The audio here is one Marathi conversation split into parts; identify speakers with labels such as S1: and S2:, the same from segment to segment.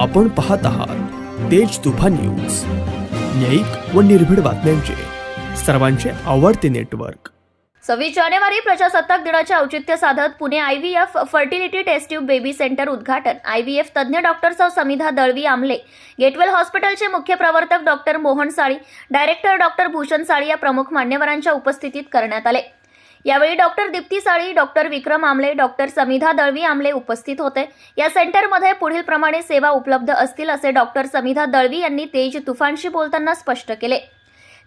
S1: आपण पाहत आहात तेज तुफान न्यूज. न्यायिक व निर्भीड बातम्यांचे. सर्वांचे आवडते नेटवर्क.
S2: सव्वीस जानेवारी प्रजासत्ताक दिनाचे औचित्य साधत Pune I V F fertility test tube baby centre उद्घाटन. आय व्ही एफ तज्ज्ञ डॉक्टर सौ समिधा दळवी आमले. गेटवेल हॉस्पिटलचे मुख्य प्रवर्तक doctor Mohan Sali. Director doctor Bhushan Sali या प्रमुख मान्यवरांच्या उपस्थितीत करण्यात आले. यावेळी doctor Deepti Sali doctor Vikram Amle doctor Samidha Dalvi आमले उपस्थित होते. या सेंटरमध्ये पुढील प्रमाणे सेवा उपलब्ध असतील असे डॉक्टर समिधा दळवी यांनी तेज तुफानशी बोलताना स्पष्ट केले.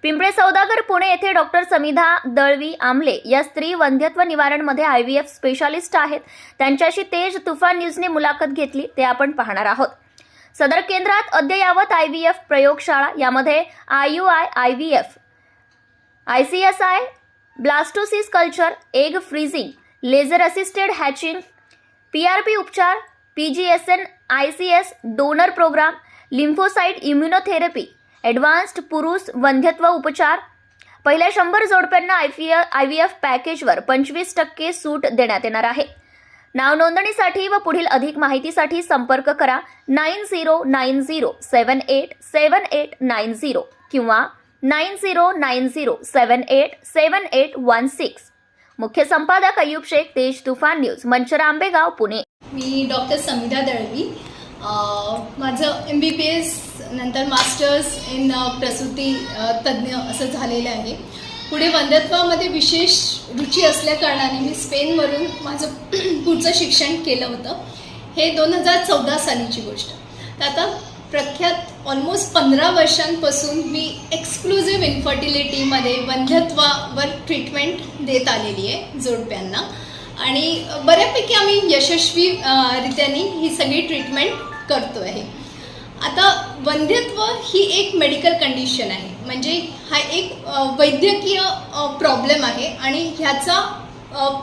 S2: पिंपळे सौदागर पुणे येथे डॉक्टर समिधा दळवी आमले या स्त्री वंध्यत्व निवारणमध्ये आय व्ही एफ स्पेशालिस्ट आहेत. त्यांच्याशी तेज तुफान न्यूजने मुलाखत घेतली. ते आपण पाहणार आहोत. सदर केंद्रात अद्ययावत आय व्ही एफ प्रयोगशाळा यामध्ये I U I I V F I C S I blastocyst culture egg freezing laser assisted hatching P R P उपचार P G S N I C S donor program lymphocyte immunotherapy advanced पुरुष वंध्यत्व उपचार. पहिल्या शंभर जोडप्यांना I P I V F पॅकेजवर पंचवीस टक्के सूट देण्यात येणार आहे. नाव नोंदणीसाठी व पुढील अधिक माहितीसाठी संपर्क करा nine zero nine zero seven eight seven eight nine zero किंवा nine zero nine zero seven eight seven eight one six मुख्य संपादक अयुब शेख तेज तुफान न्यूज मंचर आंबेगाव पुणे
S3: मी डॉक्टर समीरा दळवी माझं एम बी बी एस नंतर मास्टर्स इन प्रसूती तज्ज्ञ असं झालेलं आहे पुढे वंध्यत्वामध्ये विशेष रुची असल्याकारणाने मी स्पेनवरून माझं पुढचं शिक्षण केलं होतं हे दोन हजार चौदा सालीची गोष्ट तर आता प्रख्यात ऑलमोस्ट पंधरा वर्षांपासून मी एक्सक्लुझिव्ह इन्फर्टिलिटीमध्ये वंध्यत्वावर ट्रीटमेंट देत आलेली आहे जोडप्यांना. आणि बऱ्यापैकी आम्ही यशस्वी रित्याने ही सगळी ट्रीटमेंट करतो आहे आता वंध्यत्व ही एक मेडिकल कंडिशन आहे. म्हणजे हा एक वैद्यकीय प्रॉब्लेम आहे आणि ह्याचा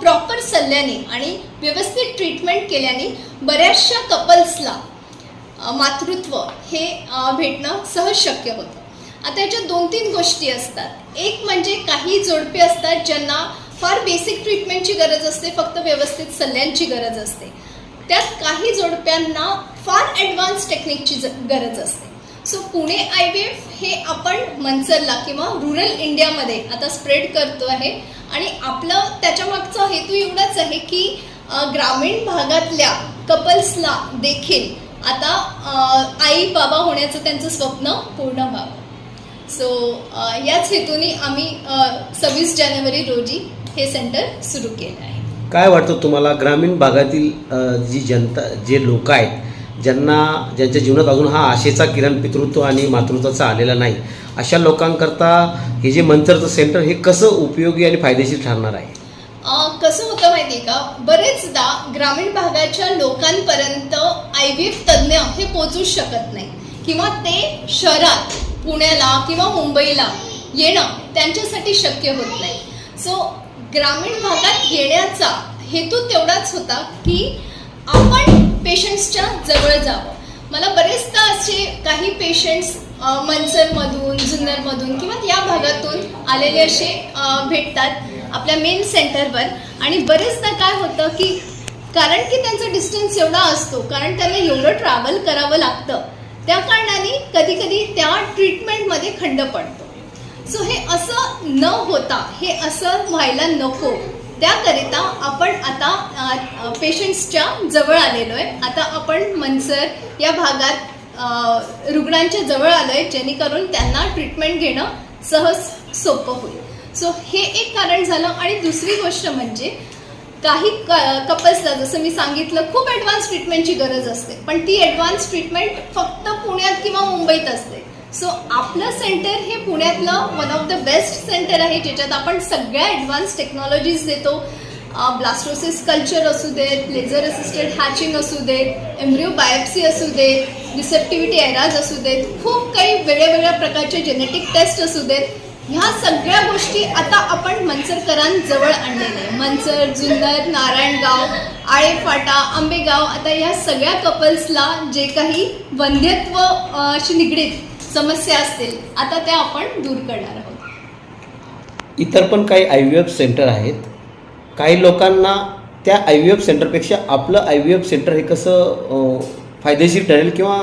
S3: प्रॉपर सल्ल्याने आणि व्यवस्थित ट्रीटमेंट केल्याने बऱ्याचशा कपल्सला मातृत्व हे भेटणं सहज शक्य होतं. आता याच्यात दोन तीन गोष्टी असतात. एक म्हणजे काही जोडपे असतात ज्यांना फार बेसिक ट्रीटमेंटची गरज असते फक्त व्यवस्थित सल्ल्यांची गरज असते. त्यात काही जोडप्यांना फार ॲडव्हान्स टेक्निकची ज- गरज असते. So Pune I V F हे आपण मनसरला किंवा रुरल इंडियामध्ये आता स्प्रेड करतो आहे आणि आपलं त्याच्यामागचा हेतू एवढाच आहे की ग्रामीण भागातल्या कपल्सला देखील आता आई बाबा होण्याचं त्यांचं स्वप्न पूर्ण व्हावं. सो याच हेतूने आम्ही सव्वीस जानेवारी रोजी हे सेंटर सुरू केलं आहे.
S4: काय वाटतं तुम्हाला? ग्रामीण भागातील जी जनता जे लोक आहेत ज्यांना ज्यांच्या जीवनात अजून हा आशेचा किरण पितृत्व आणि मातृत्वाचा आलेला नाही अशा लोकांकरता हे जे मंत्रचं सेंटर हे कसं उपयोगी आणि फायदेशीर ठरणार आहे?
S3: आहे का? बरेचदा ग्रामीण भागाच्या लोकांपर्यंत आय व्ही एफ तज्ज्ञ हे पोचूच शकत नाही. किंवा ते शहरात पुण्याला किंवा मुंबईला येणं त्यांच्यासाठी शक्य होत नाही. सो ग्रामीण भागात येण्याचा हेतू तेवढाच होता की आपण पेशंट्सच्या जवळ जावं. मला बरेचदा असे काही पेशंट्स मनसरमधून जुन्नरमधून किंवा या भागातून आलेले असे भेटतात आपल्या मेन सेंटरवर. आणि बरेचदा काय होतं की कारण की त्यांचा डिस्टन्स एवढा असतो कारण त्यांना एवढं ट्रॅव्हल करावं लागतं त्या कारणाने कधी कधी त्या ट्रीटमेंटमध्ये खंड पडतो. सो हे असं न होता हे असं व्हायला नको. त्याकरिता आपण आता पेशंट्सच्या जवळ आलेलो आहे. आता आपण मनसर या भागात रुग्णांच्या जवळ आलो आहे जेणेकरून त्यांना ट्रीटमेंट घेणं सहज सोपं होईल. सो हे एक कारण झालं आणि दुसरी गोष्ट म्हणजे काही क कपल्सला जसं मी सांगितलं खूप ॲडव्हान्स ट्रीटमेंटची गरज असते. पण ती ॲडव्हान्स ट्रीटमेंट फक्त पुण्यात किंवा मुंबईत असते. सो आपलं सेंटर हे पुण्यातलं one of the best centre आहे ज्याच्यात आपण सगळ्या ॲडव्हान्स टेक्नॉलॉजीज देतो. ब्लास्टोसिस कल्चर असू देत लेझर असिस्टेड हॅचिंग असू देत एम्ब्रिओ बायोप्सी असू देत रिसेप्टिव्हिटी एराज असू देत खूप काही वेगळ्या वेगळ्या प्रकारचे जेनेटिक टेस्ट असू देत. ह्या सगळ्या गोष्टी आता आपण मनसरकरांजवळ आणलेल्या आहे मनसर जुन्नर नारायणगाव आळेफाटा आंबेगाव आता या सगळ्या कपल्सला जे काही वंध्यत्व अशी निगडीत समस्या असतील आता त्या आपण दूर करणार आहोत.
S4: इतर पण काही आय व्ही एफ सेंटर आहेत. काही लोकांना त्या आय व्ही एफ सेंटरपेक्षा आपलं आय व्ही एफ सेंटर हे कसं फायदेशीर ठरेल किंवा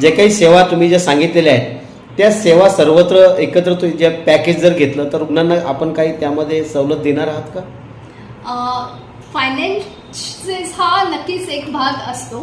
S4: जे काही सेवा तुम्ही ज्या सांगितलेल्या आहेत त्या सेवा सर्वत्र एकत्र तो ज्या पॅकेज जर घेतलं तर रुग्णांना आपण काही त्यामध्ये सवलत देणार आहात का?
S3: फायनान्सेस हा नक्कीच एक भाग असतो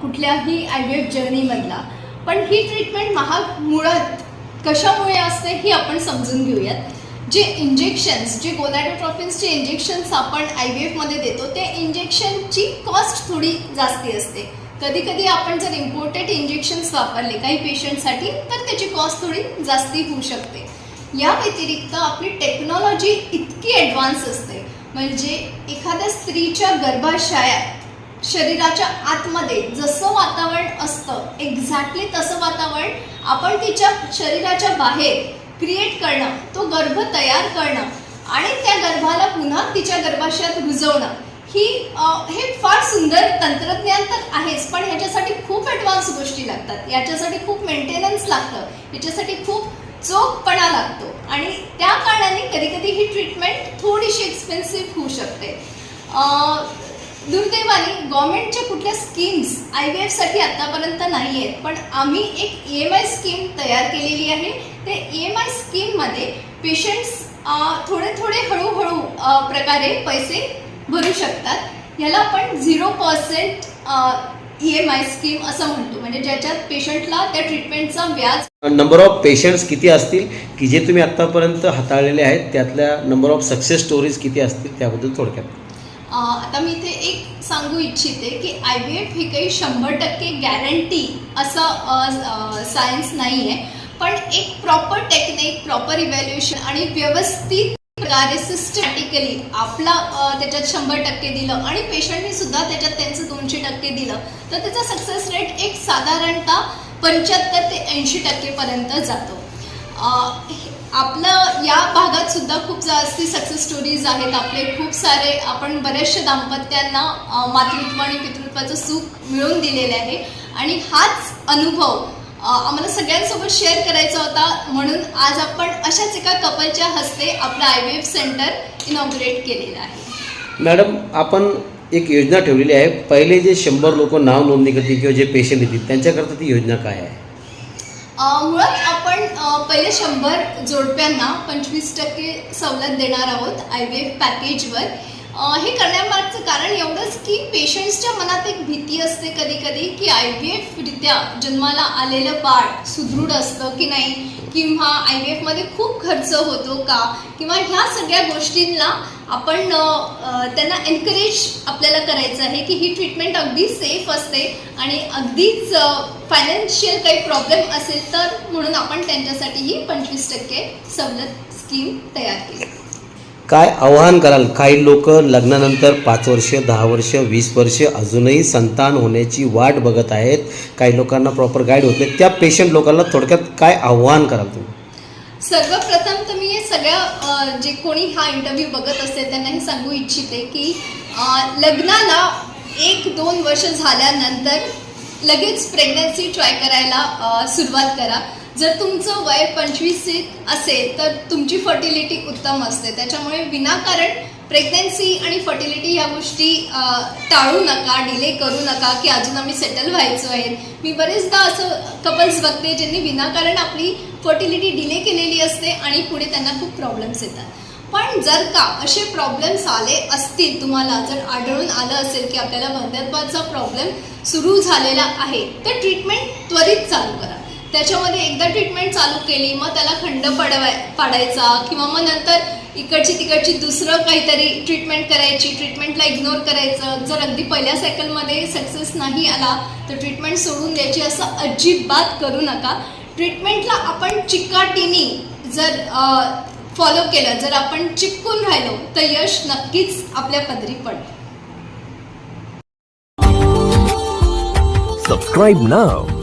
S3: कुठल्याही आय व्ही एफ जर्नीमधला. पण ही ट्रीटमेंट महाग मुळात कशामुळे असते ही आपण समजून घेऊयात. जे इंजेक्शन्स जे गोनॅडोट्रॉफिन्सचे इंजेक्शन्स आपण आय व्ही एफमध्ये देतो त्या इंजेक्शनची कॉस्ट थोडी जास्ती असते. कधी कधी आपण जर इम्पोर्टेड इंजेक्शन्स वापरले काही पेशंटसाठी तर त्याची कॉस्ट थोडी जास्ती होऊ शकते. या व्यतिरिक्त आपली टेक्नॉलॉजी इतकी ॲडव्हान्स असते. म्हणजे एखाद्या स्त्रीच्या गर्भाशयात शरीराच्या आतमध्ये जसं वातावरण असतं एक्झॅक्टली तसं वातावरण आपण तिच्या शरीराच्या बाहेर क्रिएट करणं तो गर्भ तयार करणं आणि त्या गर्भाला पुन्हा तिच्या गर्भाशयात रुजवणं. की हे फार सुंदर तंत्रज्ञान तर आहेच पण ह्याच्यासाठी खूप ॲडव्हान्स गोष्टी लागतात. याच्यासाठी खूप मेंटेनन्स लागतं. याच्यासाठी खूप चोखपणा लागतो. आणि त्या कारणाने कधी कधी ही ट्रीटमेंट थोडीशी एक्सपेन्सिव्ह होऊ शकते. दुर्दैवाने गव्हर्मेंटच्या कुठल्या स्कीम्स आय व्ही एफसाठी आत्तापर्यंत नाही आहेत पण आम्ही एक ई एम आय स्कीम तयार केलेली आहे. ते ई एम आय स्कीममध्ये पेशंट्स थोडे थोडे हळूहळू प्रकारे पैसे भरू शकतात. ह्याला आपण zero percent E M I scheme असं म्हणतो. म्हणजे ज्याच्यात पेशंटला त्या ट्रीटमेंटचा व्याज
S4: नंबर ऑफ पेशंट्स किती असतील की जे तुम्ही आत्तापर्यंत हाताळलेले आहेत त्यातल्या नंबर ऑफ सक्सेस स्टोरीज किती असतील त्याबद्दल थोडक्यात.
S3: आता मी इथे एक सांगू इच्छिते की आय बी एफ ही काही शंभर टक्के गॅरंटी असं सायन्स नाही आहे पण एक प्रॉपर टेक्निक प्रॉपर इव्हॅल्युएशन आणि व्यवस्थित प्रकारे सिस्टमॅटिकली आपला त्याच्यात शंभर टक्के दिलं आणि पेशंटने सुद्धा त्याच्यात त्यांचं दोनशे टक्के दिलं. तर त्याचा सक्सेस रेट एक साधारणतः पंच्याहत्तर ते ऐंशी टक्केपर्यंत जातो. आपलं या भागात सुद्धा खूप जास्ती सक्सेस स्टोरीज आहेत. आपले खूप सारे आपण बऱ्याचशा दाम्पत्यांना मातृत्व आणि पितृत्वाचं सुख मिळवून दिलेले आहे. आणि हाच अनुभव आम्हाला सगळ्यांसोबत शेअर करायचा होता. म्हणून आज आपण अशाच एका कपलच्या हस्ते आपलं I V F centre inaugurate केलेलं आहे.
S4: मॅडम आपण एक योजना ठेवलेली आहे. पहिले जे शंभर लोक नाव नोंदणी करतील किंवा जे पेशंट येतील त्यांच्याकरता ती योजना काय आहे?
S3: मुळात आपण पहिले शंभर जोडप्यांना पंचवीस टक्के सवलत देणार आहोत आय व्ही एफ पॅकेजवर हे करण्यामागचं कारण एवढंच की पेशंट्सच्या मनात एक भीती असते कधी कधी की आय व्ही एफरित्या जन्माला आलेलं बाळ सुदृढ असतं की नाही? किंवा आय व्ही एफमध्ये खूप खर्च होतो का? किंवा ह्या सगळ्या गोष्टींना आपण त्यांना एनकरेज आपल्याला करायचं आहे की ही ट्रीटमेंट अगदी सेफ असते आणि अगदीच फायनान्शियल काही प्रॉब्लेम असेल तर म्हणून आपण त्यांच्यासाठी ही पंचवीस टक्के सवलत स्कीम तयार केली.
S4: काय आव्हान कराल? काही लोक लग्नानंतर पाच वर्ष दहा वर्ष वीस वर्ष अजूनही संतान होण्याची वाट बघत आहेत. काही लोकांना प्रॉपर गाईड होत नाही. त्या पेशंट लोकांना थोडक्यात काय आव्हान कराल तुम्ही?
S3: सर्वप्रथम तर मी हे सगळ्या जे कोणी हा इंटरव्ह्यू बघत असेल त्यांना हे सांगू इच्छिते की लग्नाला एक दोन वर्ष झाल्यानंतर लगेच प्रेग्नन्सी ट्राय करायला सुरुवात करा. जर तुमचं वय पंचवीस असेल तर तुमची फर्टिलिटी उत्तम असते. त्याच्यामुळे विनाकारण प्रेग्नन्सी आणि फर्टिलिटी ह्या गोष्टी टाळू नका डिले करू नका की अजून आम्ही सेटल व्हायचो आहे. मी बरेचदा असं कपल्स बघते ज्यांनी विनाकारण आपली फर्टिलिटी डिले केलेली असते आणि पुढे त्यांना खूप प्रॉब्लेम्स येतात. पण जर का असे प्रॉब्लेम्स आले असतील तुम्हाला जर आढळून आलं असेल की आपल्याला वंध्यत्वाचा प्रॉब्लेम सुरू झालेला आहे तर ट्रीटमेंट त्वरित चालू करा. त्याच्यामध्ये एकदा ट्रीटमेंट चालू केली मग त्याला खंड पडवाय पाडायचा किंवा मग नंतर इकडची तिकडची दुसरं काहीतरी ट्रीटमेंट करायची ट्रीटमेंटला इग्नोर करायचं. जर अगदी पहिल्या सायकलमध्ये सक्सेस नाही आला तर ट्रीटमेंट सोडून द्यायची असं अजिबात करू नका. ट्रीटमेंटला आपण चिकाटीने जर फॉलो केलं जर आपण चिपकून राहिलो तर यश नक्कीच आपल्या पदरी पडतं.
S5: सबस्क्राईब नाव